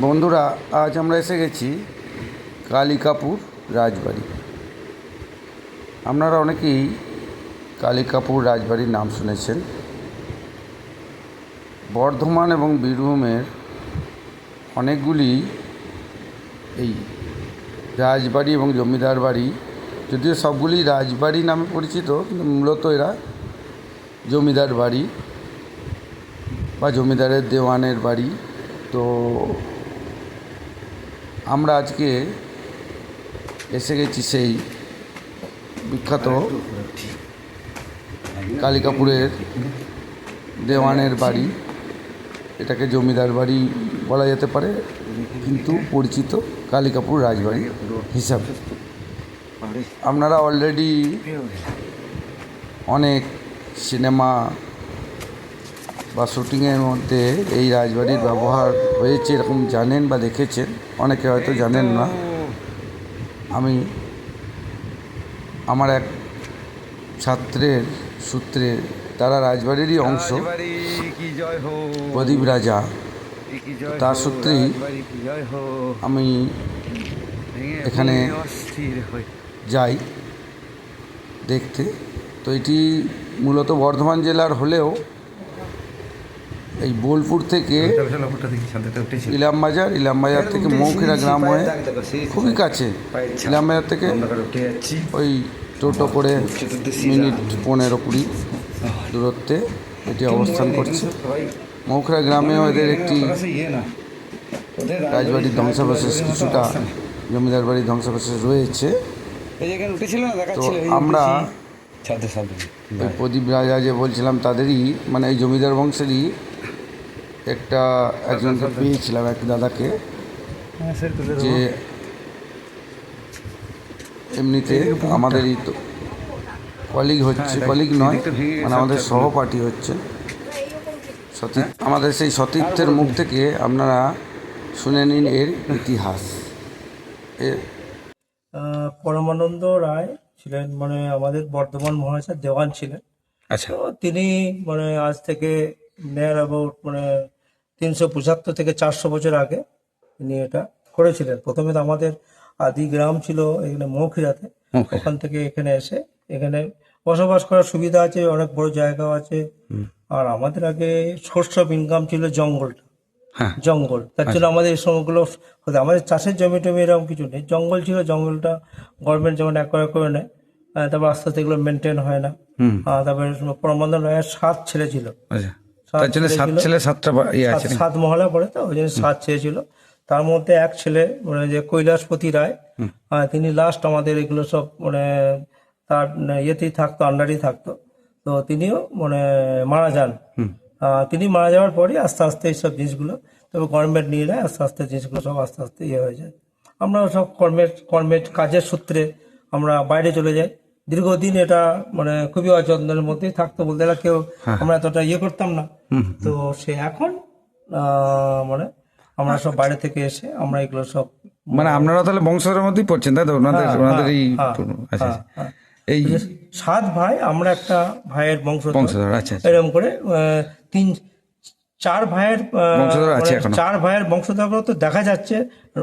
বন্ধুরা, আজ আমরা এসে গেছি কালিকাপুর রাজবাড়ি। আপনারা অনেকেই কালিকাপুর রাজবাড়ির নাম শুনেছেন। বর্ধমান এবং বীরভূমের অনেকগুলি এই রাজবাড়ি এবং জমিদার বাড়ি, যদিও সবগুলি রাজবাড়ি নামে পরিচিত, কিন্তু মূলত এরা জমিদার বাড়ি বা জমিদারের দেওয়ানের বাড়ি। তো আমরা আজকে এসে গেছি সেই বিখ্যাত কালিকাপুরের দেওয়ানের বাড়ি। এটাকে জমিদার বাড়ি বলা যেতে পারে, কিন্তু পরিচিত কালিকাপুর রাজবাড়ি হিসাবে। আপনারা অলরেডি অনেক সিনেমা বা শুটিংয়ের মধ্যে এই রাজবাড়ির ব্যবহার হয়েছে এরকম জানেন বা দেখেছেন? অনেকে হয়তো জানেন না। আমি আমার এক ছাত্রের সূত্রে তারা রাজবাড়িরই অংশ। প্রদীপ রাজা। তার সূত্রেই আমি এখানে যাই দেখতে। তো এটি মূলত বর্ধমান জেলার হলেও এই বোলপুর থেকে ইলামবাজার ইলামবাজার থেকে মৌখিরা গ্রাম হয়ে খুবই কাছে। ইলামবাজার থেকে ওই টোটো করে মিনিট পনেরো কুড়ি দূরত্বে এটি অবস্থান করছে। মৌখরা গ্রামেও এদের একটি রাজবাড়ির ধ্বংসাবশেষ কিছুটা জমিদার বাড়ির ধ্বংসাবশেষ রয়েছে। তো আমরা প্রদীপ রাজা যে বলছিলাম তাদেরই মানে এই জমিদার বংশেরই একটা একজনকে পেয়েছিলাম এক দাদাকে হ্যাঁ যে এমনিতে আমাদেরই তো কলিগ হচ্ছে কলিগ নয় মানে আমাদের সহপাঠী হচ্ছে। সতীর্থ আমাদের সেই সতীর্থের মুখ থেকে আপনারা শুনে নিন এর ইতিহাস। এর পরমানন্দ রায় ছিলেন মানে আমাদের বর্ধমান মহারাজার দেওয়ান ছিলেন। আচ্ছা। তিনি মানে আজ থেকে নেয়ার অ্যাবাউট মানে তিনশো পঁচাত্তর থেকে চারশো বছর আগে তিনি এটা করেছিলেন। প্রথমে তো আমাদের আদি গ্রাম ছিল এখানে মৌখিরাতে। ওখান থেকে এখানে এসে এখানে বসবাস করার সুবিধা আছে অনেক বড় জায়গাও আছে। আর আমাদের আগে সোর্স অফ ইনকাম ছিল জঙ্গলটা। হ্যাঁ। জঙ্গল। তার জন্য আমাদের এই সময়গুলো আমাদের চাষের জমি টমি এরকম কিছু নেই। জঙ্গল ছিল জঙ্গলটা গভর্নমেন্ট যেমন একবার করে নেয় তারপর আস্তে আস্তে এগুলো মেনটেন হয় না। তারপরে পরমানন্দ রায়ের সাত ছেলে ছিল। আচ্ছা। তার জন্য সাত ছিল। সাতটা ইয়ে আছে। সাত- মহলা পড়ে তো ওই জন্য সাত ছেলে ছিল। তার মধ্যে এক ছেলে মানে যে কৈলাসপতি রায় তিনি লাস্ট আমাদের এগুলো সব মানে তার ইয়েতেই থাকতো আন্ডারেই থাকতো। তো তিনিও মানে মারা যান। তিনি মারা যাওয়ার পরে আস্তে আস্তে এইসব জিনিসগুলো তবে গভর্নমেন্ট নিয়ে নেয় আস্তে আস্তে জিনিসগুলো সব আস্তে আস্তে ইয়ে হয়ে যায়। আমরা সব কর্মের কর্মের কাজের সূত্রে আমরা বাইরে চলে যাই। দীর্ঘদিন এটা মানে খুবই অযত্নের মধ্যেই থাকতো বলতে গেলে কেউ আমরা এতটা ইয়ে করতাম না তো সে এখন মানে আমরা সব বাইরে থেকে এসে আমরা এগুলো সব মানে আপনারা তাহলে বংশধরের মধ্যেই পড়ছেন তাই তো ওনাদের ওনাদের এই হ্যাঁ, আচ্ছা হ্যাঁ, আচ্ছা। হ্যাঁ। এই সাত ভাই আমরা একটা ভাইয়ের বংশধর বংশধর আচ্ছা আচ্ছা। এরকম করে তিন চার ভাইয়ের মানে। চার ভাইয়ের বংশধর তো দেখা যাচ্ছে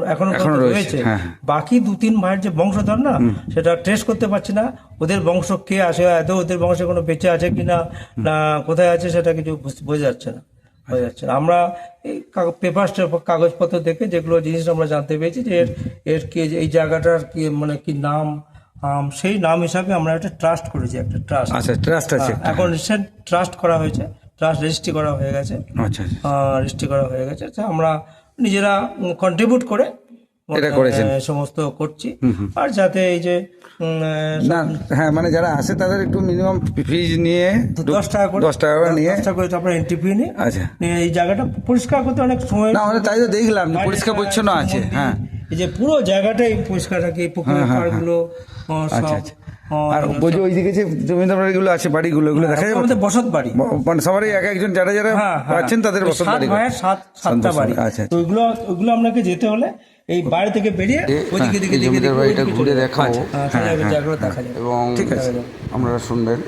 এখনও রয়েছে, হ্যাঁ, হ্যাঁ। বাকি দু তিন ভাইয়ের যে বংশধর না সেটা ট্রেস করতে পারছি না। ওদের বংশ কে আছে এত ওদের বংশে কোনো বেঁচে আছে কিনা না কোথায় আছে সেটা কিছু বুঝ- যাচ্ছে না। বোঝা যাচ্ছে না। আমরা এই পেপার কাগজপত্র দেখে যেগুলো জিনিস আমরা জানতে পেরেছি যে এর এর কি এই জায়গাটার কি মানে কি নাম আম, সেই নাম হিসাবে আমরা একটা ট্রাস্ট করেছি একটা ট্রাস্ট আচ্ছা ট্রাস্ট আছে এখন রিসেন্ট ট্রাস্ট করা হয়েছে। ট্রাস্ট রেজিস্ট্রি করা হয়ে গেছে। আচ্ছা আচ্ছা। রেজিস্ট্রি করা হয়ে গেছে। আমরা নিজেরা কন্ট্রিবিউট করে এটা করেছেন। সমস্ত করছি। আর যাতে এই যে না হ্যাঁ মানে যারা আসে তাদের একটু মিনিমাম ফিজ নিয়ে দশ টাকা করে দশ টাকা করে নিয়ে দশ টাকা করে আমরা এন্ট্রি ফি নিই আচ্ছা। নিয়ে এই জায়গাটা পরিষ্কার করতে অনেক সময় না তাই তো দেখলাম পরিষ্কার পরিচ্ছন্ন আছে হ্যাঁ। এই যে পুরো জায়গাটাই পরিষ্কার রাখি পুকুরের পাড়গুলো আচ্ছা সব। আচ্ছা। আর বলছি ওইদিকে যে জমিদার বাড়িগুলো আছে বাড়িগুলো এগুলো দেখা যাবে? আমাদের বসত বাড়ি। মানে সবারই এক একজন যারা যারা হ্যাঁ, হ্যাঁ। পাচ্ছেন তাদের বসত বাড়ি সাত সাতটা বাড়ি। আচ্ছা তো ওইগুলো ওইগুলো আপনাকে যেতে হলে এই বাড়ি থেকে বেরিয়ে ওইদিকে দিকে দিকে জমিদার বাড়িটা ঘুরে দেখাবো। দেখা যাবে। এবং ঠিক আছে। আপনারা শুনবেন।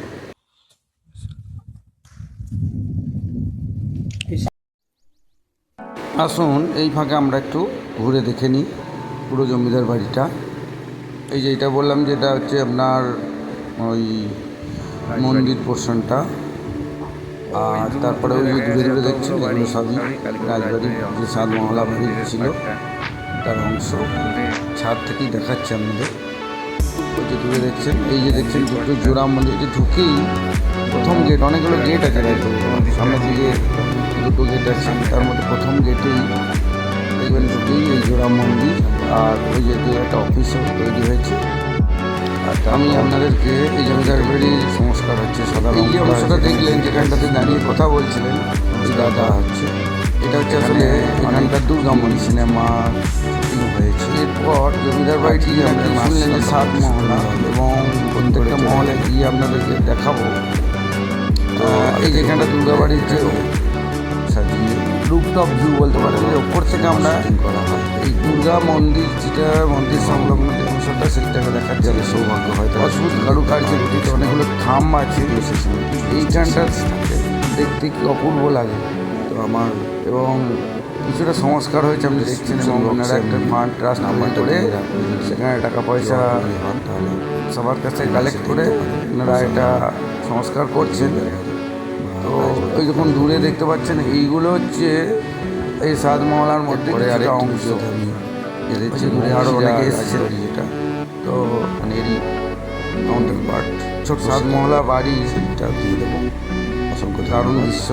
আসুন এই ফাঁকে আমরা একটু ঘুরে দেখে নিই পুরো জমিদার বাড়িটা। এই যে এটা বললাম যে এটা হচ্ছে আপনার ওই মন্দির পোর্শনটা আর তারপরে ওই দূরে দূরে দেখছেন, এগুলো সবই রাজবাড়ির যে সাত মহলা বাড়ি ছিল, তার অংশ। ছাদ থেকেই দেখাচ্ছে আমাদের ওই যে দূরে দেখছেন, এই যে দেখছেন দুটো জোড়া মন্দির। যে ঢুকেই প্রথম গেট অনেকগুলো গেট আছে সামনের দিকে দুটো গেট আছে, তার মধ্যে প্রথম গেটেই দেখবেন ঢুকেই এই জোড়া মন্দির আর ওই যে দু একটা অফিসও তৈরি হয়েছে। আর আমি আপনাদেরকে এই জমিদার বাড়ির সংস্কার হচ্ছে সাধারণ এই যে অংশটা দেখলেন যেখানটাতে দাঁড়িয়ে কথা বলছিলেন ওই দাদা হচ্ছে। এটা হচ্ছে আসলে এখানকার দুর্গামণি সিনেমা হয়েছে। এরপর জমিদার বাড়িটি আমরা শুনলেন যে সাত মহলা এবং প্রত্যেকটা মহলে গিয়ে আপনাদেরকে দেখাবো। তো এই যেখানটা দুর্গা বাড়ির যে রুপটপ ভিউ বলতে পারেন। যে ওপর থেকে আমরা করা হয়। এই দুর্গা মন্দির যেটা মন্দির সংলগ্ন যে অংশটা সেইটাকে দেখার যাবে সৌভাগ্য হয় অদ্ভুত কারুকার্য গঠিত অনেকগুলো থাম আছে। এইখানটা দেখতে কি অপূর্ব লাগে। তো আমার এবং কিছুটা সংস্কার হয়েছে আপনি দেখছেন এবং ওনারা একটা ফান্ড ট্রাস্ট নাম্বার করে সেখানে টাকা পয়সা সবার কাছে কালেক্ট করে ওনারা এটা সংস্কার করছেন। তো ওই যখন দূরে দেখতে পাচ্ছেন এইগুলো হচ্ছে এই সাত মহলার মধ্যে কিছুটা অংশ। আরও অনেকে এসেছে এটা তো মানে এরই কাউন্টার পার্ট ছোট সাত মহলা বাড়ি সেটা দিয়ে দেবো। অসংখ্য দারুণ দৃশ্য।